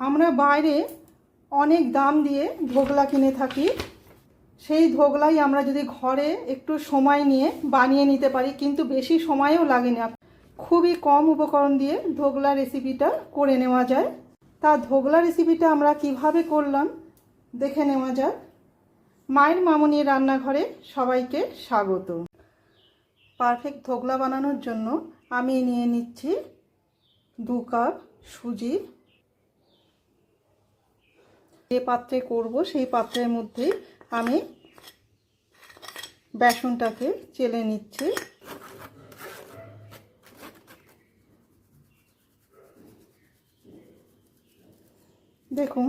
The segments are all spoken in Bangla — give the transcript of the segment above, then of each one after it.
আমরা বাইরে অনেক দাম দিয়ে ধোগলা কিনে থাকি। সেই ধোগলাই আমরা যদি ঘরে একটু সময় নিয়ে বানিয়ে নিতে পারি, কিন্তু বেশি সময়ও লাগে না খুবই কম উপকরণ দিয়ে ধোগলা রেসিপিটা করে নেওয়া যায়। তা ধোগলা রেসিপিটা আমরা কীভাবে করলাম দেখে নেওয়া যাক। মায়ের মামনির রান্নাঘরে সবাইকে স্বাগত। পারফেক্ট ধোগলা বানানোর জন্য আমি নিয়ে নিচ্ছি দু কাপ সুজি। যে পাত্রে করব, সেই পাত্রের মধ্যে আমি বেসনটাকে চেলে নিচ্ছি। দেখুন,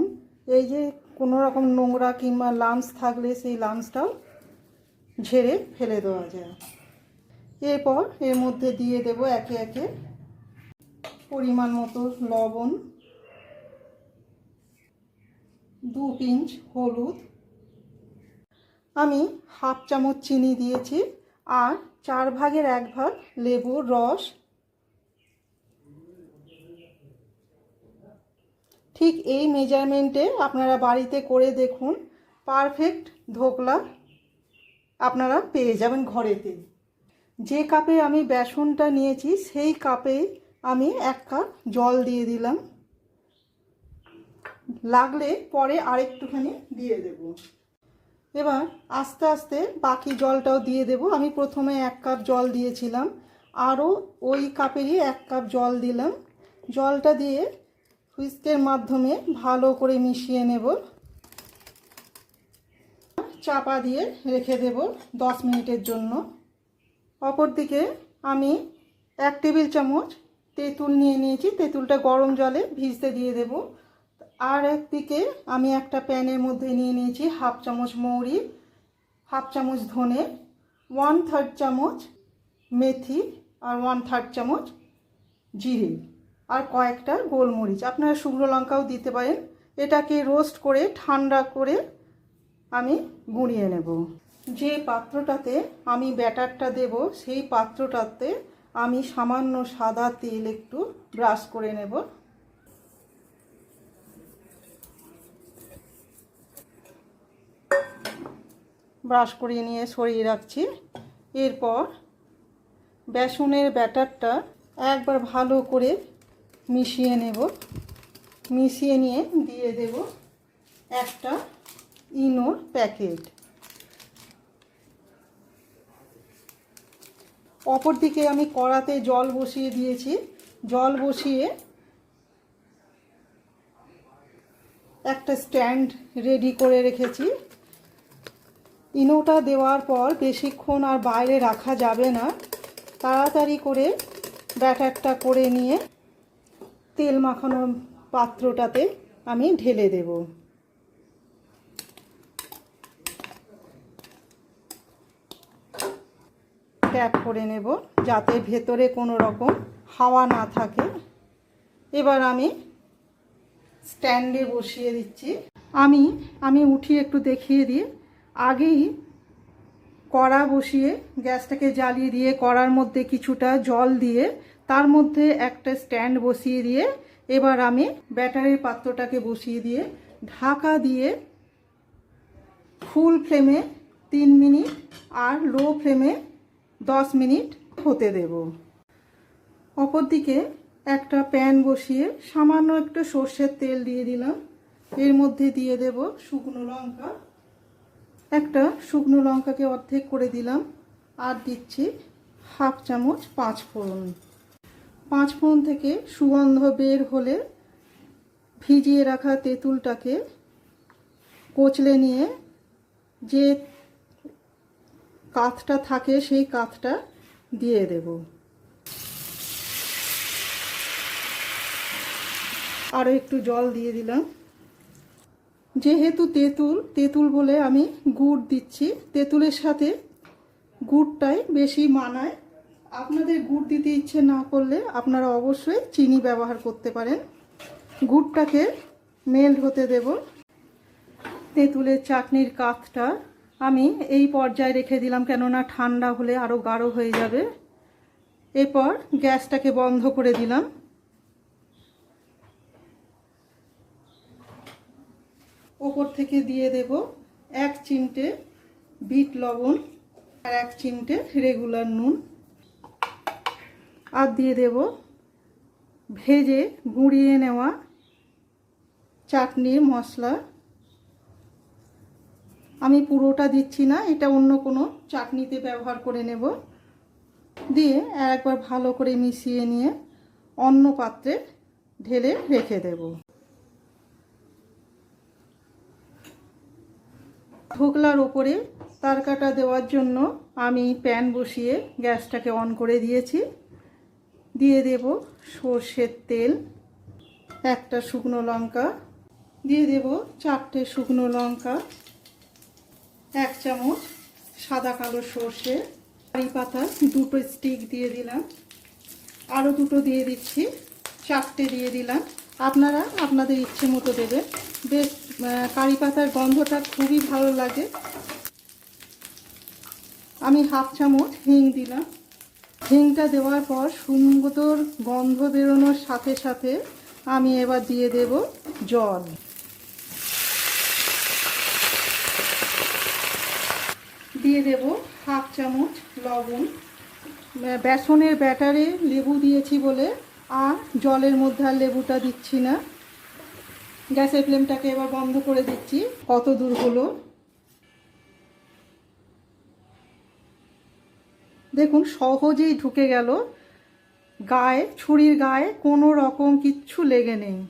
এই যে কোনো রকম নোংরা কিংবা লামস থাকলে সেই লামসটাও ঝেড়ে ফেলে দেওয়া যায়। এরপর এর মধ্যে দিয়ে দেব একে একে পরিমাণ মতো লবণ দু পিঞ্চ হলুদ। আমি হাফ চামচ চিনি দিয়েছি আর চার ভাগের এক ভাগ লেবুর রস। ঠিক এই মেজারমেন্টে আপনারা বাড়িতে করে দেখুন, পারফেক্ট ধোকলা আপনারা পেয়ে যাবেন ঘরেতে। যে কাপে আমি বেসনটা নিয়েছি, সেই কাপে আমি এক কাপ জল দিয়ে দিলাম। লাগলে পরে আরেকটুখানি দিয়ে দেব। এবার আস্তে আস্তে বাকি জলটাও দিয়ে দেব। আমি প্রথমে এক কাপ জল দিয়েছিলাম। আরও ওই কাপেরই এক কাপ জল দিলাম। জলটা দিয়ে হুইস্কের মাধ্যমে ভালো করে মিশিয়ে নেব। চাপা দিয়ে রেখে দেব দশ মিনিটের জন্য। অপরদিকে আমি এক টেবিল চামচ তেঁতুল নিয়ে নিয়েছি। তেঁতুলটা গরম জলে ভিজতে দিয়ে দেব। আর একদিকে আমি একটা প্যানের মধ্যে নিয়ে নিয়েছি হাফ চামচ মৌরি, হাফ চামচ ধনে, ওয়ান থার্ড চামচ মেথি আর ওয়ান থার্ড চামচ জিরে আর কয়েকটা গোলমরিচ। আপনারা শুকনো লঙ্কাও দিতে পারেন। এটাকে রোস্ট করে, ঠান্ডা করে আমি গুঁড়িয়ে নেব। যে পাত্রটাতে আমি ব্যাটারটা দেব, সেই পাত্রটাতে আমি সামান্য সাদা তেল একটু ব্রাশ করে নেব। ব্রাশ করিয়ে নিয়ে সরিয়ে রাখছি। এরপর বেসনের ব্যাটারটা একবার ভালো করে মিশিয়ে নেব। মিশিয়ে নিয়ে দিয়ে দেব একটা ইনোর প্যাকেট। অপরদিকে আমি কড়াতে জল বসিয়ে দিয়েছি। জল বসিয়ে একটা স্ট্যান্ড রেডি করে রেখেছি। ইনোটা দেওয়ার পর বেশিক্ষণ আর বাইরে রাখা যাবে না। তাড়াতাড়ি করে ব্যাটারটা করে নিয়ে তেল মাখানো পাত্রটাতে আমি ঢেলে দেব। ট্যাপ করে নেব যাতে ভেতরে কোনো রকম হাওয়া না থাকে। এবার আমি স্ট্যান্ডে বসিয়ে দিচ্ছি। আমি আমি উঠিয়ে একটু দেখিয়ে দিই। আগেই কড়া বসিয়ে গ্যাসটাকে জ্বালিয়ে দিয়ে কড়ার মধ্যে কিছুটা জল দিয়ে তার মধ্যে একটা স্ট্যান্ড বসিয়ে দিয়ে এবার আমি ব্যাটারির পাত্রটাকে বসিয়ে দিয়ে ঢাকা দিয়ে ফুল ফ্লেমে তিন মিনিট আর লো ফ্লেমে দশ মিনিট হতে দেব। অপরদিকে একটা প্যান বসিয়ে সামান্য একটু সর্ষের তেল দিয়ে দিলাম। এর মধ্যে দিয়ে দেব শুকনো লঙ্কা। একটা শুকনো লঙ্কাকে অর্ধেক করে দিলাম আর দিচ্ছি হাফ চামচ পাঁচ ফোড়ন পাঁচ ফোড়ন থেকে সুগন্ধ বের হলে ভিজিয়ে রাখা তেঁতুলটাকে কচলে নিয়ে যে কাঠটা থাকে সেই কাঠটা দিয়ে দেব। আরও একটু জল দিয়ে দিলাম। যেহেতু তেঁতুল তেঁতুল বলে আমি গুড় দিচ্ছি। তেঁতুলের সাথে গুড়টাই বেশি মানায়। আপনাদের গুড় দিতে ইচ্ছে না করলে আপনারা অবশ্যই চিনি ব্যবহার করতে পারেন। গুড়টাকে মেল্ট হতে দেব। তেঁতুলের চাটনির কাঠটা আমি এই পর্যায়ে রেখে দিলাম, কেননা ঠান্ডা হলে আরও গাঢ় হয়ে যাবে। এরপর গ্যাসটাকে বন্ধ করে দিলাম। ওপর থেকে দিয়ে দেব এক চিমটে বিট লবণ আর এক চিমটে রেগুলার নুন। আর দিয়ে দেব ভেজে গুঁড়িয়ে নেওয়া চাটনির মশলা। আমি পুরোটা দিচ্ছি না, এটা অন্য কোনো চাটনিতে ব্যবহার করে নেব। দিয়ে একবার ভালো করে মিশিয়ে নিয়ে অন্য পাত্রে ঢেলে রেখে দেব। ঢোকলার ওপরে তারকাটা দেওয়ার জন্য আমি প্যান বসিয়ে গ্যাসটাকে অন করে দিয়েছি। দিয়ে দেব সর্ষের তেল, একটা শুকনো লঙ্কা। দিয়ে দেব চারটে শুকনো লঙ্কা, এক চামচ সাদা কালো সর্ষে, কারি পাতা, দুটো স্টিক দিয়ে দিলাম। আরও দুটো দিয়ে দিচ্ছি, চারটে দিয়ে দিলাম। আপনারা আপনাদের ইচ্ছে মতো দেবেন। বেশ কারি পাতার গন্ধটা খুবই ভালো লাগে। আমি হাফ চামচ হিং দিলাম। হিংটা দেওয়ার পর সুন্দর গন্ধ বেরোনোর সাথে সাথে আমি এবার দিয়ে দেব জল। দিয়ে দেব হাফ চামচ লবণ। বেসনের ব্যাটারে লেবু দিয়েছি বলে আর জলের মধ্যে আর লেবুটা দিচ্ছি না। গ্যাসের ফ্লেমটাকে এবার বন্ধ করে দিচ্ছি। কত দূর হলো? দেখুন, সহজেই ঢুকে গেল। গায়ে, ছুরির গায়ে কোনো রকম কিচ্ছু লেগে নেই।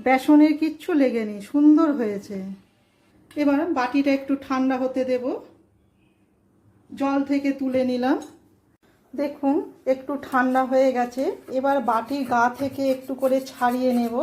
বেসনের কিচ্ছু লেগে নেই। সুন্দর হয়েছে। এবার বাটিটা একটু ঠান্ডা হতে দেব। জল থেকে তুলে নিলাম। দেখুন একটু ঠান্ডা হয়ে গেছে। এবার বাটির গা থেকে একটু করে ছাড়িয়ে নেব।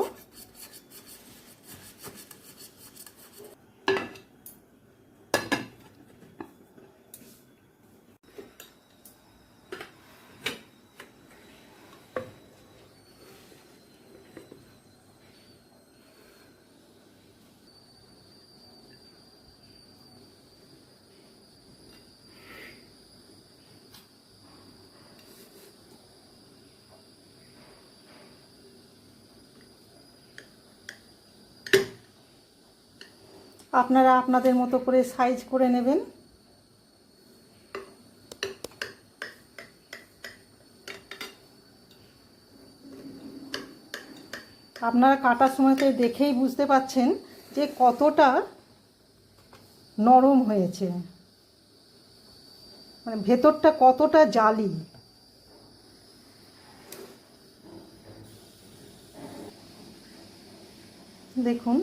আপনারা আপনাদের মতো করে সাইজ করে নেবেন। আপনারা কাটার সময়তে দেখেই বুঝতে পাচ্ছেন যে কতটা নরম হয়েছে। মানে ভেতরটা কতটা জালি। দেখুন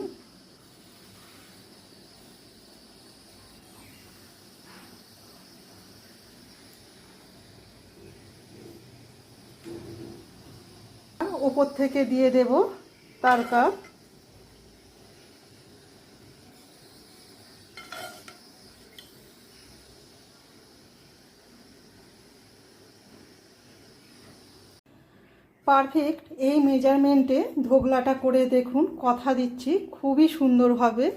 ওপর থেকে দিয়ে দেব তারকা পারফেক্ট এই মেজারমেন্টে ধোগলাটা করে দেখুন, কথা দিচ্ছি, খুবই সুন্দরভাবে।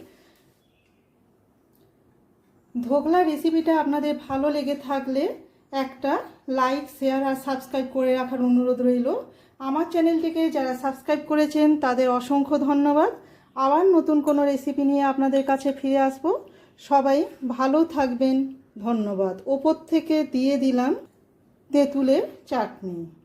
ধোগলা রেসিপিটা আপনাদের ভালো লেগে থাকলে একটা লাইক শেয়ার আর সাবস্ক্রাইব করে রাখার অনুরোধ রইল। আমার চ্যানেলটিকে যারা সাবস্ক্রাইব করেছেন, তাদের অসংখ্য ধন্যবাদ। আবার নতুন কোনো রেসিপি নিয়ে আপনাদের কাছে ফিরে আসব। সবাই ভালো থাকবেন। ধন্যবাদ। ওপর থেকে দিয়ে দিলাম তেঁতুলের চাটনি।